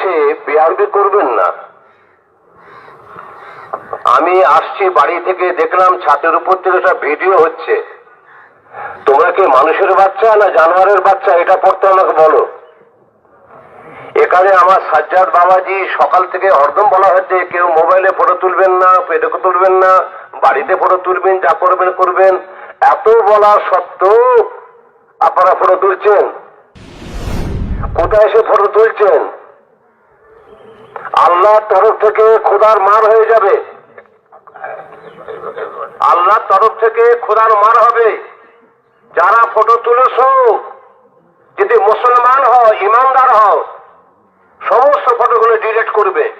দেখে বেআরবি করবেন না। আমি আসছি বাড়ি থেকে, দেখলাম ছাদের উপর থেকে সব ভিডিও হচ্ছে। তোমরা কি মানুষের বাচ্চা না জানোয়ারের বাচ্চা? এটা পড়তে আমাকে বলো। এখানে আমার সাজ্জাদ বাবাজি সকাল থেকে হরদম বলা হচ্ছে, কেউ মোবাইলে ফটো তুলবেন না পেটকে তুলবেন না, বাড়িতে ফটো তুলবেন, যা করবেন করবেন। এত বলা সত্ত্বেও আপনারা ফটো তুলছেন। কোথায় এসে ফটো তুলছেন? আল্লাহর তরফ থেকে খোদার মার হয়ে যাবে। আল্লাহর তরফ থেকে খোদার মার হবে। যারা ফটো তুলেছ, যদি মুসলমান হও, ইমানদার হও, সমস্ত ফটোগুলো ডিলিট করবে।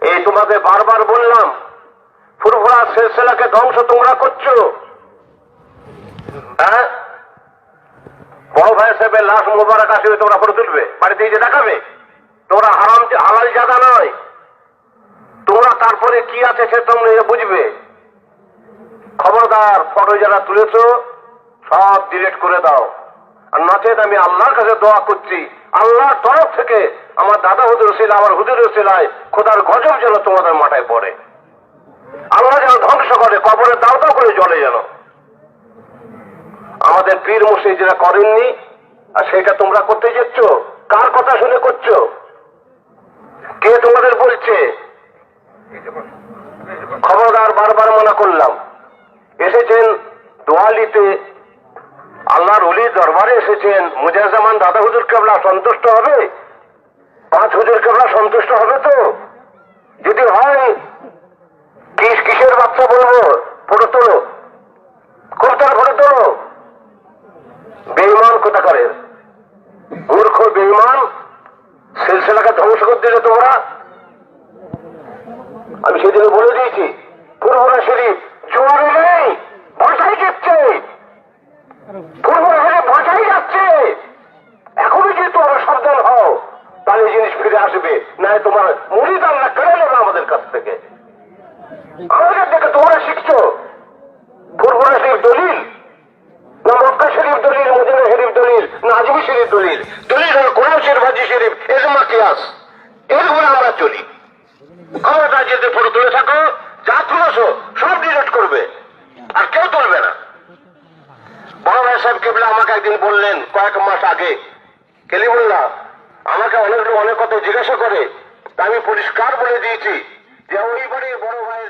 এই তোমাকে বারবার বললাম, ফুরফুরা সিলসিলাকে ধ্বংস তোমরা করছ। হ্যাঁ? বড় ভাই সাহেবের লাশ মোবারক আসবে, তোমরা ফটো তুলবে, বাড়িতে গিয়ে দেখাবে। তোমরা হারাম হালাল জাদা নয়। তোমরা তারপরে কি আছে সে তোমরা বুঝবে। খবরদার ফটো যারা তুলেছো, সব ডিলেট করে দাও। আর নচেত আমি আল্লাহর কাছে দোয়া করছি। আল্লাহর তরফ থেকে আমার দাদা হুজুর ছিল আমার হুজুর ছিলায় খোদার গজব যেন তোমাদের মাথায় পড়ে। আল্লাহ যেন ধ্বংস করে, কবরের দাও দাও করে জলে যেন। আমাদের পীর মুসিদ যেটা করেননি, আর সেটা তোমরা করতে যাচ্ছ, কার কথা শুনে করছ? কে তোমাদের বলছে? খবরদার বারবার মনে করলাম। এসেছেন দোয়ালিতে আল্লাহর অলি দরবারে এসেছেন মুজাজ্জামান দাদা হুজুর কেবলা সন্তুষ্ট হবে? পাঁচ হুজুর কেবলা সন্তুষ্ট হবে তো? যদি হয়, কিস কিসের বাচ্চা বলব? ফটো তোলো। কোথার ফটো তোলো। বেইমান কোথাকারের? মূর্খ বেইমান সিলসিলাকে ধ্বংস করতে দিলে তোমরা আমি সেদিন বলে দিয়েছি পূর্বরা শরীফ জোয়ারে নেই ভাষাই যাচ্ছে। পূর্বরা শরীফ ভাষাই যাচ্ছে। এখনই যদি তোমরা সাবধান হও, তাহলে জিনিস ফিরে আসবে। না তোমার মুড়িদ আল্লাহ কেড়ে নেবে আমাদের কাছ থেকে। আমাদের থেকে তোমরা শিখছো পূর্বরা শরীফ দলিল, না মক্কা শরীফ দলিল, মদিনা শরীফ দলিল, না আজমি শরীফ দলিল দলিল হলো কোরআন শরীফ হাজি এজমা কিয়াস এর উপরে আমরা চলি। ক্ষমতা যদি ফটো তুলে থাকো যা তুলেছো সব ডিলিট করবে, আর কেউ তুলবে না। বড় ভাই সাহেব কেবলা আমাকে একদিন বললেন, কয়েক মাস আগে কেলিমুল্লাহ আমাকে অনেক অনেক কথা জিজ্ঞাসা করে আমি পরিষ্কার বলে দিয়েছি? যে ওই বড় ভাই